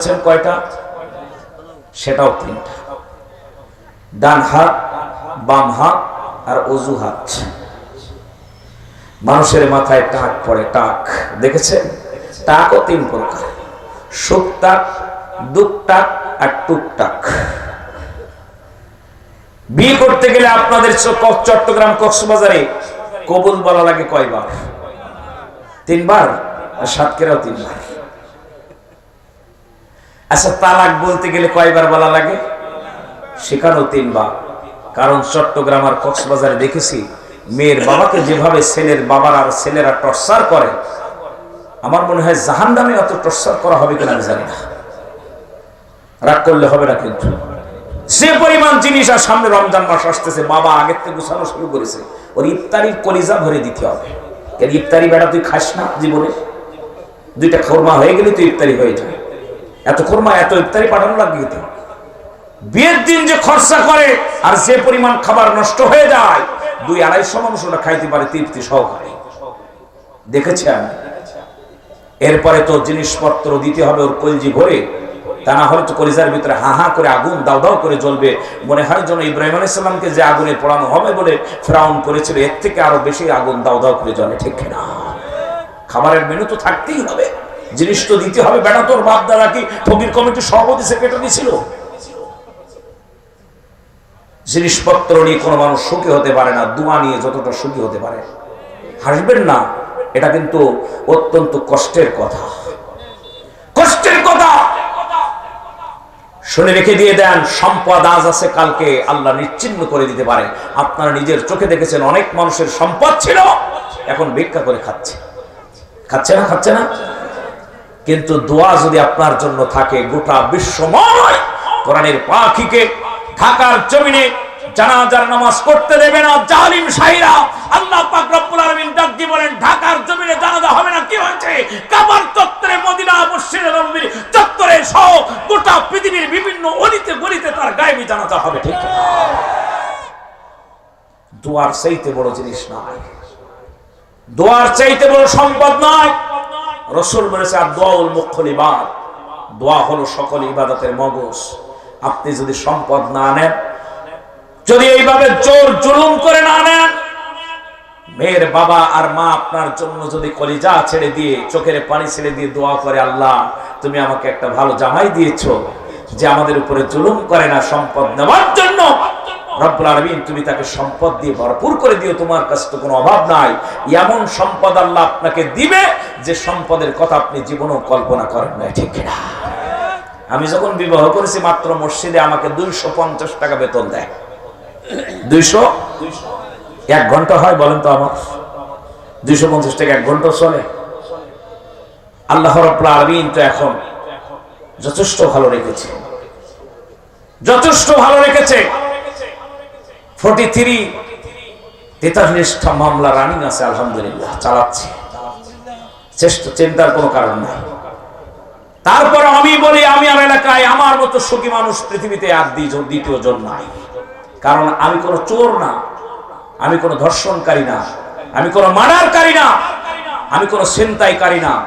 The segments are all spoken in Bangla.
আছেন কয়টা? সেটাও তিনটা। ডান হাত, বাম হাত আর অজু হাত। মানুষের মাথায় টাক পড়ে, টাক। দেখেছেন? টাকও তিন প্রকার। সুখ টাক দুঃখ টাক আর টুকটাক। বিয়ে করতে গেলে আপনাদের চট্টগ্রাম কক্সবাজারে কবুল বলা লাগে কয়বার? তিনবার? আর সাতকেরাও তিনবার। আচ্ছা তালাক বলতে গেলে কয়বার বলা লাগে? সেখানেও তিনবার। কারণ চট্টগ্রাম আর কক্সবাজারে দেখেছি, মেয়ের বাবাকে যেভাবে ছেলের বাবার আর ছেলেরা টর্চার করে, আমার মনে হয় জাহান নামে অত টর্চার করা হবে কিনা আমি জানি না। রাগ করলে হবে না কিন্তু। সে পরিমাণ জিনিস আর সামনে রমজান মাস আসতেছে, বাবা আগের থেকে গুছানো শুরু করেছে, ওর ইফতারির কলিজা ভরে দিতে হবে। ইফতারি বেড়া তুই খাস না জীবনে? দুইটা খোরমা হয়ে গেলে তুই ইফতারি হয়ে যায়। এত খোরমা, এত ইফতারি পাঠানো লাগবে বিয়ের দিন যে খরচা করে আর যে পরিমাণ খাবার নষ্ট হয়ে যায়, দুই আড়াইশো মানুষ খাইতে পারে, তৃপ্তি সহকারে। দেখেছি আমি। এরপরে তো জিনিসপত্র দিতে হবে ওর কলজি ভরে, তা না হলে তো কলিজার ভিতরে হা হা করে আগুন দাও দাও করে জ্বলবে। মনে হয় যেন ইব্রাহিম আলাইসাল্লামকে যে আগুনে পোড়ানো হবে বলে ফ্রাউন করেছিল, এর থেকে আরও বেশি আগুন দাও দাও করে জ্বলে, ঠিক না খাবারের মেনু তো থাকতেই হবে। জিনিস তো দিতে হবে। বেটা, তোর বাপ দাদা কি ফকির কমিটির সভাপতি, সেক্রেটারি ছিল? জিনিসপত্র নিয়ে কোনো মানুষ সুখী হতে পারে না, দুয়া নিয়ে যতটা সুখী হতে পারে। হাসবেন না, এটা কিন্তু অত্যন্ত কষ্টের কথা। কষ্টের কথা! শুনে রেখে দিয়ে দেন, সম্পদ আজ আছে, কালকে আল্লাহ নিশ্চিন্ন করে দিতে পারে। আপনারা নিজের চোখে দেখেছেন, অনেক মানুষের সম্পদ ছিল, এখন ভিক্ষা করে খাচ্ছে। খাচ্ছে না খাচ্ছে না? কিন্তু দোয়া যদি আপনার জন্য থাকে, গোটা বিশ্বময় কোরআনের পাখিকে ঢাকার জমিনে জানাজার নামাজ করতে দেবে না। জালিম শাহিরা আল্লাহ পাক রব্বুল আলামিন ডাক বলেন, ঢাকার জমিনে জানাজা হবে না। কি হয়েছে? কাবার চত্বরে মদিনা, মসজিদে নববীর চত্বরে সহ গোটা পৃথিবীর বিভিন্ন অলিতে গলিতে তার গায়েবী জানাজা হবে, ঠিক না? দোয়ার চাইতে বড় জিনিস নয় দোয়ার চাইতে বড় সম্পদ নয় রসুল বলেছে, আর দোয়াউল মুখলিবাদ দোয়া হলো সকল ইবাদতের মগজ। আপনি যদি সম্পদ না নেন, যদি এইভাবে জোর জুলুম করে না নেন, মেয়ের বাবা আর মা আপনার জন্য যদি কলিজা ছেড়ে দিয়ে, চোখের পানি ছেড়ে দিয়ে দোয়া করে, আল্লাহ, তুমি আমাকে একটা ভালো জামাই দিয়েছ যে আমাদের উপরে জুলুম করে না সম্পদ নেওয়ার জন্য। রব্বুল আলামিন, তুমি তাকে সম্পদ দিয়ে ভরপুর করে দিও, তোমার কাছে তো কোনো অভাব নাই। এমন সম্পদ আল্লাহ আপনাকে দিবে, যে সম্পদের কথা আপনি জীবনেও কল্পনা করেন ঠিক কিনা? আমি যখন বিবাহ করেছি, মাত্র মসজিদে আমাকে দুইশো পঞ্চাশ টাকা বেতন দেয়। দুইশো? এক ঘণ্টা হয়, বলেন তো আমার। দুইশো পঞ্চাশ টাকা এক ঘণ্টা চলে। আল্লাহ রব্বুল আলামিন তো এখন যথেষ্ট ভালো রেখেছে। যথেষ্ট ভালো রেখেছে। ফোর্টি থ্রি তেতাল্লিশটা মামলা রানিং আছে, আলহামদুলিল্লাহ, চালাচ্ছি। চেষ্টা চিন্তার কোনো কারণ নাই। তারপর আমি বলি, আমি আমার এলাকায় আমার মতো সুখী মানুষ পৃথিবীতে আর দ্বিজ- দ্বিতীয় জন নাই। কারণ আমি কোনো চোর না, আমি কোনো ধর্ষণকারী না, আমি কোনো মার্ডারকারী না, আমি কোনো ছিনতাইকারী না।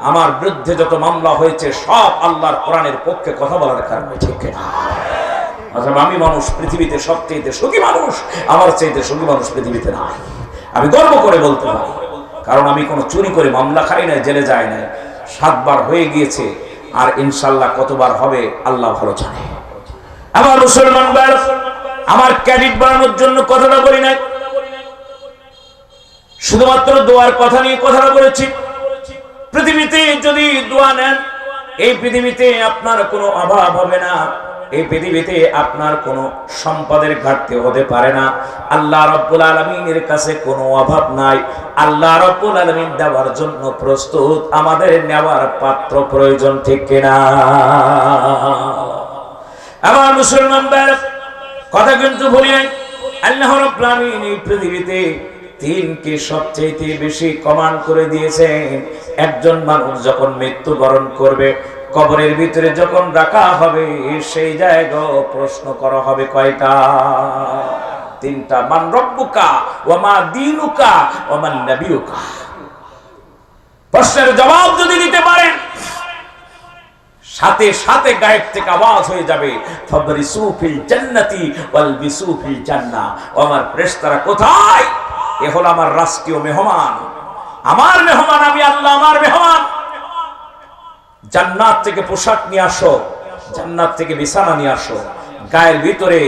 আমার বিরুদ্ধে যত মামলা হয়েছে, সব আল্লাহর কোরআনের পক্ষে কথা বলার কারণে, ঠিক না অথবা আমি মানুষ পৃথিবীতে সবচেয়ে সুখী মানুষ, আমার চাইতে সুখী মানুষ পৃথিবীতে নাই। আমি গর্ব করে বলতে পারি, কারণ আমি কোনো চুরি করে মামলা খাই নাই, জেলে যাই নাই। সাতবার হয়ে গিয়েছে, আর ইনশাল্লাহ কতবার হবে, আল্লাহ ভালো জানে। আমার মুসলমান আমার ক্যাডিট বানানোর জন্য কথাটা বলি নাই। শুধুমাত্র দোয়ার কথা নিয়ে কথাটা বলেছি। পৃথিবীতে যদি দোয়া নেন, এই পৃথিবীতে আপনার কোনো অভাব হবে না। এই পৃথিবীতে আপনার কোনো সম্পদের ঘাটতি হতে পারে না। আল্লাহ রব্বুল আলমিনের কাছে কোনো অভাব নাই। আল্লাহ রব্বুল আলমিন দেওয়ার জন্য প্রস্তুত। আমাদের নেওয়ার পাত্র প্রয়োজন ঠিক কিনা? আমার মুসলমান কথা কিন্তু বলি নাই। আল্লাহ রব্বুল আলামিন এই পৃথিবীতে তিনকে সবচেয়ে বেশি কমান্ড করে দিয়েছেন একজন মানুষ যখন মৃত্যুবরণ করবে, কবরের ভিতরে যখন রাখা হবে, সেই জায়গা প্রশ্ন করা হবে কয়টা? তিনটা, মান রব্বুকা ওমা দিনুকা ওমান নবিউকা প্রশ্নের জবাব যদি দিতে পারেন, সাথে সাথে গায়েব থেকে আওয়াজ হয়ে যাবে ফিল জান্নাতি ওয়াল বিসু ফিল জান্নাহ। ও আমার ফেরেশতারা কোথায়? এ হলো আমার রাষ্ট্রীয় মেহমান। আমার মেহমান, আমি আল্লাহ, আমার মেহমান। জান্নাত থেকে পোশাক নিয়ে আসো, জান্নাত থেকে বিছানা নিয়ে আসো, গায়ের ভিতরে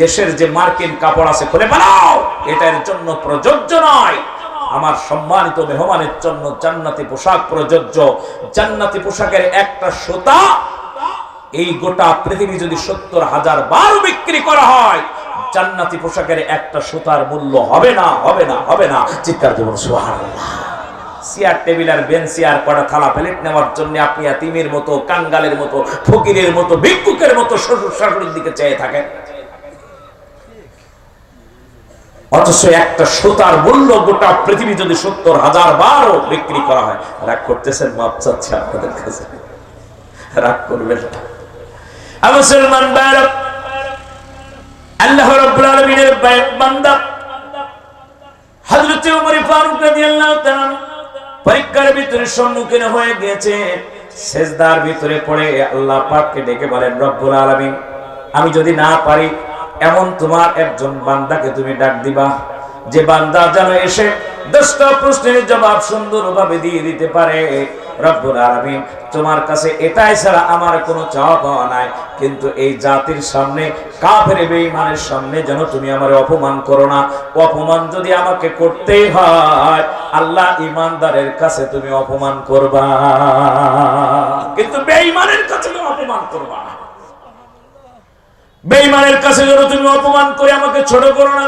দেশের যে মার্কিন কাপড় আছে খুলে বানাও এটার জন্য প্রযোজ্য নয়। আমার সম্মানিত মেহমানের জন্য জান্নাতি পোশাক প্রযোজ্য। জান্নাতি পোশাকের একটা সুতা, এই গোটা পৃথিবী যদি সত্তর হাজার বার বিক্রি করা হয় জান্নাতি পোশাকের একটা সুতার মূল্য হবে না হবে না হবে না। চিৎকার দেবন সুবহানাল্লাহ। চেয়ার, টেবিল আর আর কটা থালা, প্লেট নেওয়ার জন্য আপনি তিমির মতো, কাঙ্গালের মতো, ফকিরের মতো, ভিক্ষুকের মতো শ্বশুর শাশুড়ির দিকে চেয়ে থাকেন। অথচ একটা সুতার মূল্য গোটা পৃথিবী যদি সত্তর হাজার বারও বিক্রি করা হয়, রাগ করতেছেন, মাপ চাচ্ছে আপনাদের কাছে। রাগ করবেন না। আল্লাহ রাব্বুল আলামিনের বান্দা। হযরত ফারুক রাদিয়াল্লাহু তাআলা পরীক্ষার ভিতরে সম্মুখীন হয়ে গেছে সেজদার ভিতরে পড়ে আল্লাহ পাককে ডেকে বলেন, রব্বুল আলামিন, আমি যদি না পারি, এমন তোমার একজন বান্দাকে তুমি ডাক দিবা। যে বান্দা যেন এসে দশটা প্রশ্নের জবাব সুন্দরভাবে দিয়ে দিতে পারে। রব্বুল আলামিন, তোমার কাছে এটাই ছাড়া আমার কোনো চাওয়া পাওয়া নাই। কিন্তু এই জাতির সামনে, কাফের বেঈমানের সামনে যেন তুমি আমার অপমান করো না। অপমান যদি আমাকে করতেই হয়, আল্লাহ ইমানদারের কাছে তুমি অপমান করবা। কিন্তু বেঈমানের কাছে তুমি অপমান করবা না। বেঈমানের কাছে যেন তুমি অপমান করে আমাকে ছোট করো না।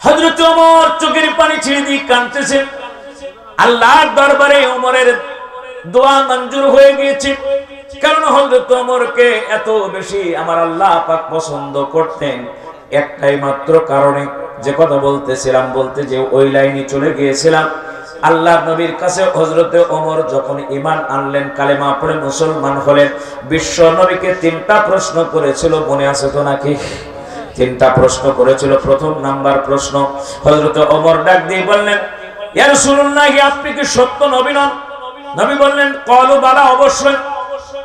হযরত ওমর চোখের পানি ছেড়ে দিয়ে কাঁদতেছেন আল্লাহর দরবারে ওমরের দোয়া মঞ্জুর হয়ে গিয়েছে। কারণ হযরত ওমরকে এত বেশি আমার আল্লাহ পাক পছন্দ করতেন। একটাই মাত্র কারণে যে কথা বলতেছিলাম, বলতে যে ওই লাইনে চলে গিয়েছিলাম। আল্লাহ নবীর কাছে হজরতে ওমর যখন ইমান আনলেন, কালেমা পড়ে মুসলমান হলেন, বিশ্ব নবীকে তিনটা প্রশ্ন করেছিল, মনে আছে তো নাকি? তিনটা প্রশ্ন করেছিল। প্রথম নাম্বার প্রশ্ন হজরত ওমর ডাক দিয়ে বললেন ইয়ার শুনুন না কি আপনি কি সত্য নবী নন? নবী বললেন কলু বালা অবশ্যই।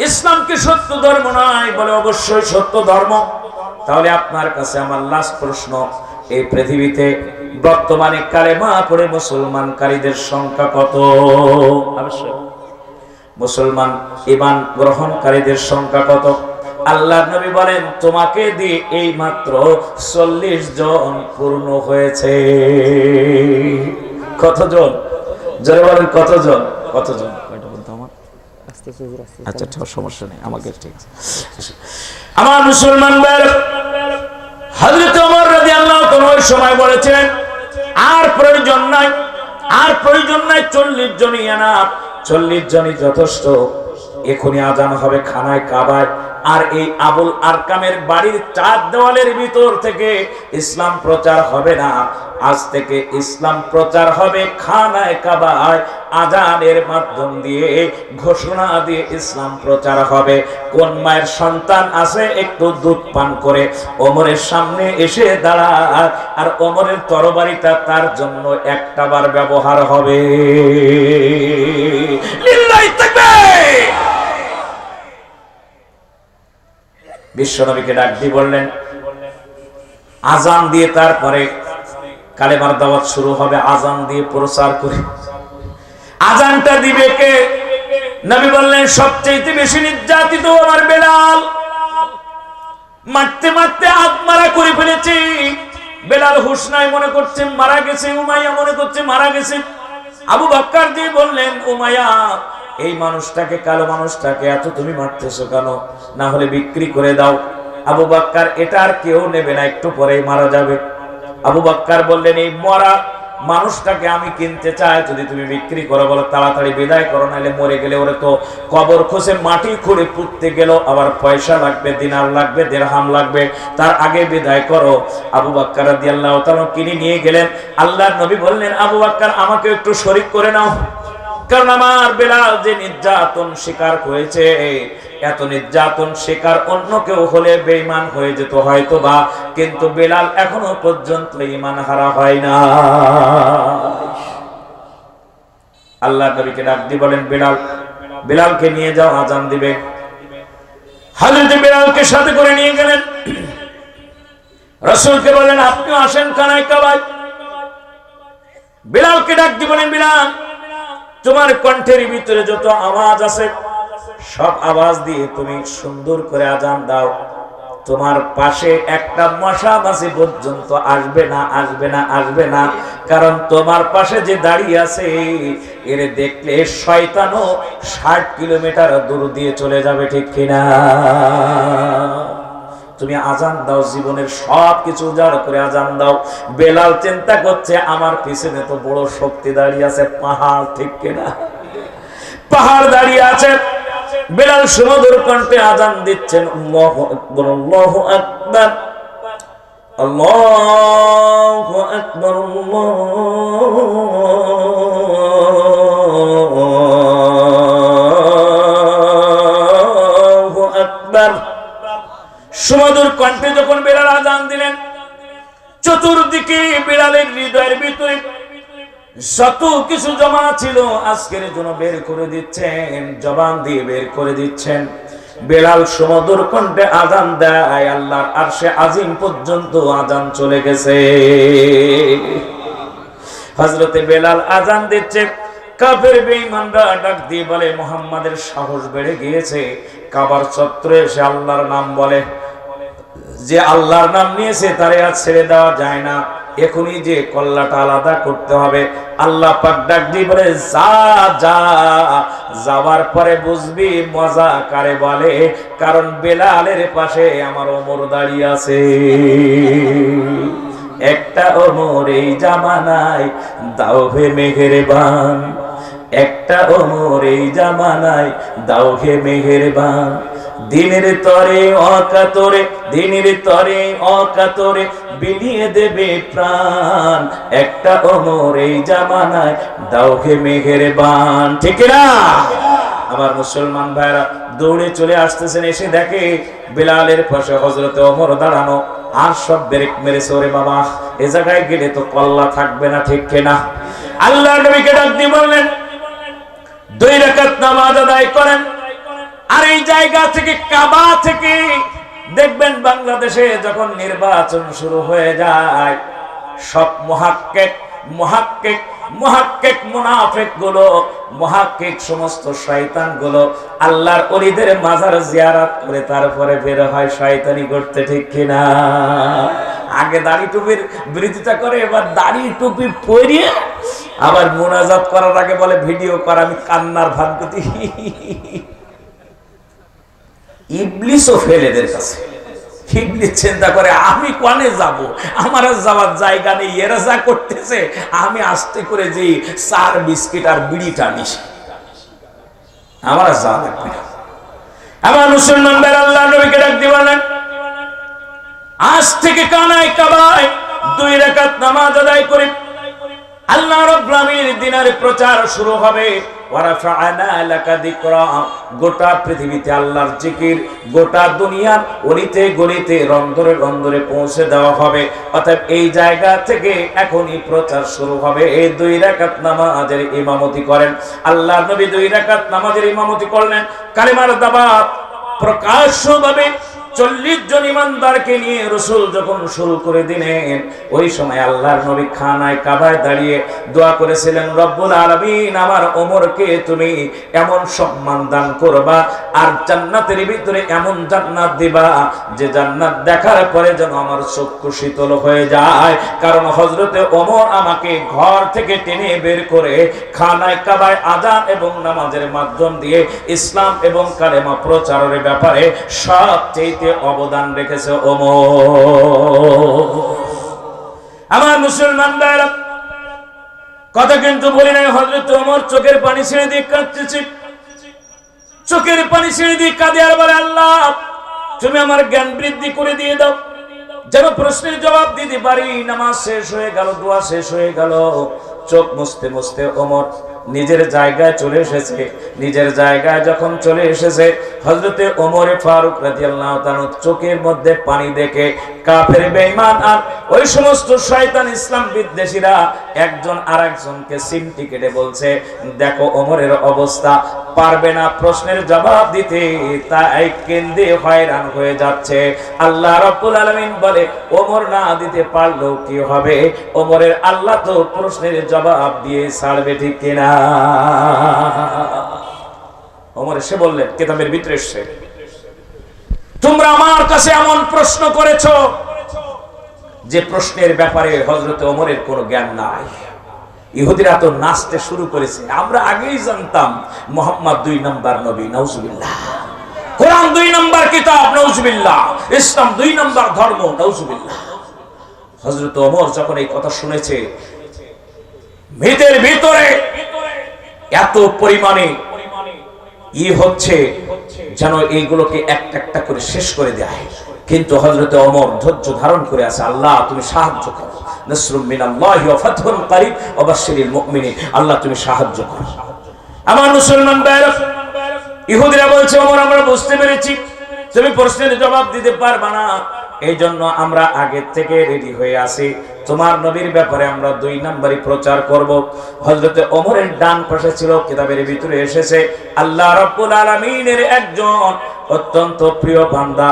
ইসলাম কি সত্য ধর্ম নয় বলে অবশ্যই সত্য ধর্ম। তাহলে আপনার কাছে আমার লাস্ট প্রশ্ন এই পৃথিবীতে বর্তমানে কালে কালেমা পড়ে মুসলমানকারীদের সংখ্যা কত? অবশ্যই। মুসলমান ইমান গ্রহণকারীদের সংখ্যা কত? আল্লাহ নবী বলেন, তোমাকে দিয়ে এই মাত্র চল্লিশ জন পূর্ণ হয়েছে। কতজন? জোরে বলেন, কতজন? কতজন? আস্তে। আচ্ছা মুসলমান সময় আর প্রয়োজন নাই, আর প্রয়োজন নাই চল্লিশ জনই আনা চল্লিশ জনই যথেষ্ট। এখনই আজান হবে খানায়, কাবায় আর এই আবুল আরকামের বাড়ির চার দেওয়ালের ভিতর থেকে ইসলাম প্রচার হবে না। আজ থেকে ইসলাম প্রচার হবে খানায় কাবায়। আজানের মাধ্যম দিয়ে, ঘোষণা দিয়ে ইসলাম প্রচার হবে। কোন মায়ের সন্তান আছে একটু দুধ পান করে। ওমরের সামনে এসে দাঁড়ায়। আর ওমরের তরবারিটা তার জন্য একটাবার ব্যবহার হবে। বিশ্বনবীকে ডাক দিয়ে বললেন, আজান দিয়ে তারপরে কালেমার দাওয়াত শুরু হবে, আজান দিয়ে প্রচার করে। আজানটা দিবে কে? নবী বললেন সবচেয়ে বেশি নির্যাতিত আমার বেলাল। মারতে মারতে আত্মারা করে ফেলেছি। বেলাল হুশ নাই মনে করছে, মারা গেছে, উমাইয়া মনে করছে, মারা গেছে। আবু বাক্কার দিয়ে বললেন, উমাইয়া এই মানুষটাকে, কালো মানুষটাকে এত তুমি মারতেছো কেন? না হলে বিক্রি করে দাও। আবু বাক্কার এটা আর কেউ নেবে না, একটু পরেই মারা যাবে। আবু বাক্কার বললেন, এই মরা মানুষটাকে আমি কিনতে চাই, যদি তুমি বিক্রি করো, বলো তাড়াতাড়ি বিদায় করো, নাহলে মরে গেলে ওরে তো কবর খসে মাটি খুঁড়ে পুঁততে গেল, আবার পয়সা লাগবে, দিনার লাগবে, দেড়হাম লাগবে, তার আগে বিদায় করো। আবু বাক্কার রাদিয়াল্লাহু তাআলা কিনে নিয়ে গেলেন। আল্লাহ নবী বললেন, আবু বাক্কার, আমাকে একটু শরিক করে নাও। কারণ আমার বেলাল যে নির্যাতন শিকার হয়েছে, এত নির্যাতন শিকার অন্য কেউ হলে বেঈমান হয়ে যেত হয়তো বা কিন্তু বেলাল এখনও পর্যন্ত ইমান হারা হয় না। আল্লাহ নবীকে ডাক দিয়ে বলেন, বেলাল, বিলালকে নিয়ে যাও, আজান দিবে হাজরত বিলালকে সাথে করে নিয়ে গেলেন। রসুলকে বললেন, আপনিও আসেন কানাই কাবাই বিলালকে ডাক দি বলেন, বিলাল তোমার কণ্ঠের ভিতরে যত আওয়াজ আছে, সব আওয়াজ দিয়ে তুমি সুন্দর করে আজান দাও। তোমার পাশে একটা মশা মাছি পর্যন্ত আসবে না আসবে না আসবে না। কারণ তোমার পাশে যে দাঁড়িয়ে আছে, এর দেখলে শয়তানও ষাট কিলোমিটার দূর দিয়ে চলে যাবে, ঠিক কিনা? তুমি আজান দাও, জীবনের সব কিছু উজাড় করে আজান দাও। বেলাল চিন্তা করছে, আমার পিছনে তো বড় শক্তি দাঁড়িয়ে আছে, পাহাড় ঠিক কিনা? পাহাড় দাঁড়িয়ে আছে। বেলাল সুমধুর কণ্ঠে আজান দিচ্ছেন, আল্লাহু আকবার, আল্লাহু কণ্ঠে যখন বেলাল আজান দিলেন, চতুর্দিকে বিড়ালের হৃদয়ের ভিতরে যত কিছু জমা ছিল। আজকের জন্য বের করে দিচ্ছেন, জবান দিয়ে বের করে দিচ্ছেন। বেলাল সমুদ্র কণ্ঠে আজান দেয়, আল্লাহর আরশে আজিম পর্যন্ত আজান চলে গেছে। হজরতে বেলাল আজান দিচ্ছে, কাফের বেঈমানরা ডাক দিয়ে বলে, মোহাম্মদের সাহস বেড়ে গিয়েছে। কাবার চত্বরে এসে আল্লাহর নাম বলে যে আল্লাহর নাম নিয়েছে তারে আর ছেড়ে দেওয়া যায় না। এখনই যে কল্লাটা আলাদা করতে হবে। আল্লাহ পাক ডাক বলে, যা যা। যাওয়ার পরে বুঝবি মজা কারে বলে, কারণ বেলালের পাশে আমার ওমর দাঁড়িয়ে আছে। একটা ওমর এই জামানায়, দাও হে মেঘের বান একটা ওমর এই জামানায়, দাও হে মেঘের বান দিনের তরে, অকাতরে, দিনের তরে, অকাতরে বিলিয়ে দেবে প্রাণ। একটা ওমর এই জামানায়, দাও হে মেঘের বান ঠিক না আমার মুসলমান ভাইরা দৌড়ে চলে আসতেছেন, এসে দেখে বিলালের পাশে হজরতে অমর দাঁড়ানো। আর সব ব্রেক মেরেছে, ওরে বাবা, এ জায়গায় গেলে তো কল্লা থাকবে না, ঠিক কিনা? আল্লাহ নবীকে ডাক দিয়ে বললেন, দুই রাকাত নামাজ আদায় করেন। আর এই জায়গা থেকে কাবা থেকে দেখবেন বাংলাদেশে যখন নির্বাচন শুরু হয়ে যায়, সব মহাক্কেক মহাক্কেক মহাক্কেক মুনাফেকগুলো মহাক্কেক সমস্ত শয়তানগুলো আল্লাহর অলিদের মাজার জিয়ারাত করে তারপরে বের হয় শয়তানি করতে ঠিক কিনা? আগে দাড়ি টুপির বিরোধিতা করে, এবার দাড়ি টুপি পরিয়ে আবার মোনাজাত করার আগে বলে, ভিডিও কর, আমি কান্নার করতে ইবলিসও ফেল এদের চিন্তা করে, আমি কোনে যাব? আমার যাওয়ার জায়গা নেই, এরা যা করতেছে, আমি আস্তে করে যে চার বিস্কিট আর বিড়ি টানিস আমার যাওয়া লাগবে আমার মুসলমান বের আল্লাহ নবীকে ডাক দিবেন আজ থেকে কানায় কাবায় দুই রাকাত নামাজ আদায় করে। আল্লাহ রাব্বুল দিনের প্রচার শুরু হবে। গোটা পৃথিবীতে আল্লাহর জিকির, গোটা দুনিয়ার অলিতে গলিতে রন্ধরে রন্ধরে পৌঁছে দেওয়া হবে। অর্থাৎ এই জায়গা থেকে এখনই প্রচার শুরু হবে। এই দুই রাকাত নামাজের ইমামতি করেন। আল্লাহর নবী দুই রাকাত নামাজের ইমামতি করলেন। কালিমার দাবাত প্রকাশ্যভাবে চল্লিশ জন ইমানদারকে নিয়ে রসুল যখন শুরু করে দিলেন, ওই সময় আল্লাহর নবী খানায় কাবায় দাঁড়িয়ে দোয়া করেছিলেন, রব্বুল আলমিন, আমার ওমরকে তুমি এমন সম্মান দান করবা আর জান্নাতের ভিতরে এমন জান্নাত দিবা যে জান্নাত দেখার পরে যেন আমার চক্ষু শীতল হয়ে যায়। কারণ হজরতে ওমর আমাকে ঘর থেকে টেনে বের করে খানায় কাবায় আজান এবং নামাজের মাধ্যম দিয়ে ইসলাম এবং কালেমা প্রচারের ব্যাপারে সবচেয়ে অবদান রেখেছে ওমর। আমার মুসলমান ভাইরা কথা কিন্তু বলি নাই হজরত ওমর চোখের পানি ছেড়ে দিয়ে কাঁদতেছি। চোখের পানি ছেড়ে দিয়ে কাঁদে আর বলে, আল্লাহ, তুমি আমার জ্ঞান বৃদ্ধি করে দিয়ে দাও। যেন প্রশ্নের জবাব দিতে পারি। নামাজ শেষ হয়ে গেল, দোয়া শেষ হয়ে গেল। চোখ মুছতে মুছতে ওমর নিজের জায়গায় চলে এসেছে। নিজের জায়গায় যখন চলে এসেছে হজরতে ওমরে ফারুক তাআলা চোখের মধ্যে পানি দেখে কাফের, বেঈমান আর ওই সমস্ত শয়তান ইসলাম বিদ্বেষীরা একজন আরেকজনকে সিমটি কেটে বলছে, দেখো ওমরের অবস্থা, পারবে না প্রশ্নের জবাব দিতে, তাই কেন্দ্রে হয়রান হয়ে যাচ্ছে। আল্লাহ রাব্বুল আলামিন বলে, ওমর না দিতে পারলেও কি হবে? ওমরের আল্লাহ তো প্রশ্নের জবাব দিয়ে ছাড়বে ঠিক কিনা? ওমর এসে বললেন কেতাবের ভিতরে এসছে তোমরা আমার কাছে এমন প্রশ্ন করেছ যে প্রশ্নের ব্যাপারে হজরত ওমরের কোনো জ্ঞান নাই। ইহুদিরা তো নাচতে শুরু করেছে। আমরা আগেই জানতাম, মোহাম্মদ দুই নম্বর নবী নৌজুবিল্লাহ কোরআন দুই নম্বর কিতাব নৌজুবিল্লাহ ইসলাম দুই নম্বর ধর্ম নৌজুবিল্লাহ হজরত অমর যখন এই কথা শুনেছে ভিতের ভিতরে এত পরিমাণে ই হচ্ছে যেন এইগুলোকে একটা একটা করে শেষ করে দেয় কিন্তু হজরতে অমর ধৈর্য ধারণ করে আছে, আল্লাহ তুমি সাহায্য করো। আল্লাহ তুমি সাহায্য করো। আমার মুসলমান ইহুদিরা বলছে, ওমর, আমরা বুঝতে পেরেছি। তুমি প্রশ্নের জবাব দিতে পারবা না। এই জন্য আমরা আগের থেকে রেডি হয়ে আসি তোমার নবীর ব্যাপারে আমরা দুই নাম্বারই প্রচার করব। হজরতে ওমরের ডান পাশে ছিল, কিতাবের ভিতরে এসেছে, আল্লাহ রাব্বুল আলামিনের একজন অত্যন্ত প্রিয় বান্দা।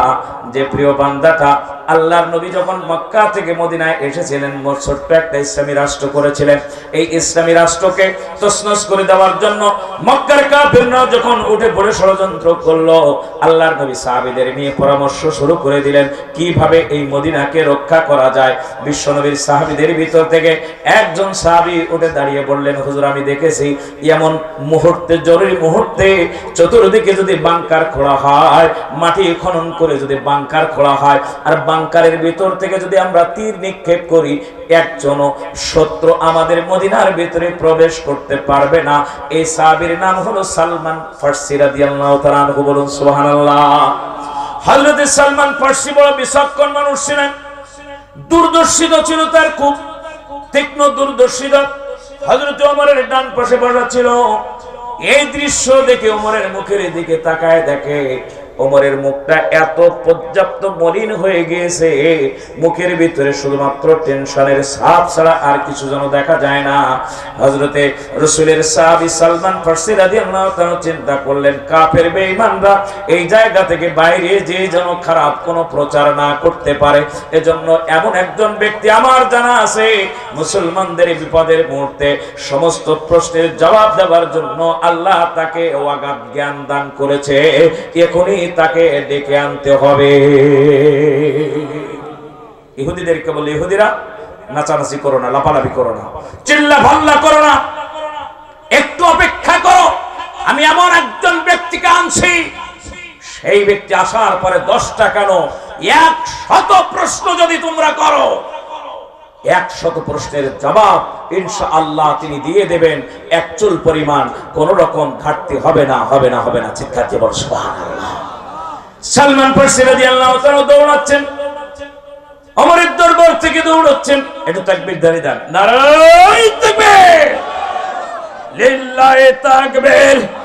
যে প্রিয় বান্দাটা আল্লাহর নবী যখন মক্কা থেকে মদিনায় এসেছিলেন ছোট্ট একটা ইসলামী রাষ্ট্র করেছিলেন। এই ইসলামী রাষ্ট্রকে তসনস করে দেওয়ার জন্য মক্কার কাফিররা যখন উঠে পড়ে ষড়যন্ত্র করল, আল্লাহর নবী সাহাবীদের নিয়ে পরামর্শ শুরু করে দিলেন, কীভাবে এই মদিনাকে রক্ষা করা যায়। বিশ্বনবীর সাহাবীদের ভিতর থেকে একজন সাহাবী উঠে দাঁড়িয়ে বললেন, হুজুর, আমি দেখেছি, এমন মুহূর্তে, জরুরি মুহূর্তে চতুর্দিকে যদি বাংকার খোলা হয় মাটি খনন করে যদি বাংকার খোলা হয়, আর বাংকারের ভিতর থেকে যদি আমরা তীর নিক্ষেপ করি, একজনও শত্রু আমাদের মদিনার ভিতরে প্রবেশ করতে পারবে না। এই সাহাবীর নাম হলো সালমান ফার্সি রাদিয়াল্লাহু বলুন সুবহানাল্লাহ। হযরত সালমান ফার্সি বড় বিচক্ষণ মানুষ ছিলেন। দূরদর্শিত ছিল তার খুব। তীক্ষ্ণ দূরদর্শিত। হযরত ওমরের ডান পাশে বসা ছিল। এই দৃশ্য দেখে ওমরের মুখের দিকে তাকায় দেখে ওমরের মুখটা এত পর্যাপ্ত মলিন হয়ে গিয়েছে, মুখের ভিতরে শুধুমাত্র টেনশনের ছাপ ছাড়া আর কিছু যেন দেখা যায় না। হজরতে রসুলের সাহাবি সালমান ফার্সি রাদিয়াল্লাহু তাআলা চিন্তা করলেন, কাফের বেঈমানরা এই জায়গা থেকে বাইরে যে যেন খারাপ কোনো প্রচার না করতে পারে, এজন্য এমন একজন ব্যক্তি আমার জানা আছে। মুসলমানদের বিপদের মুহূর্তে সমস্ত প্রশ্নের জবাব দেওয়ার জন্য আল্লাহ তাকে ওয়াগাব জ্ঞান দান করেছে। এখনই তাকে ডেকে আনতে হবে। ইহুদিদেরকে বলে, ইহুদিরা, নাচানাচি করো না, লাফালাফি করো না চিল্লা ভাল্লা করো না, একটু অপেক্ষা করো, আমি এমন একজন ব্যক্তিকে আনছি। সেই ব্যক্তি আসার পরে দশটা কেন? এক শত প্রশ্ন যদি তোমরা করো এক শত প্রশ্নের জবাব ইনশা আল্লাহ তিনি দিয়ে দেবেন। একচুল পরিমাণ কোন রকম ঘাটতি হবে না হবে না হবে না। চিৎকার বল, সুবহানাল্লাহ। সালমান ফার্সি রাদিয়াল্লাহু তাআলা দৌড়াচ্ছেন। অমরের দরবার থেকে দৌড়াচ্ছেন। একটু তাকবীর দাঁড়িয়ে দাঁড়ান। নারায়ণ তাকবীর! লিল্লাহি তাকবীর!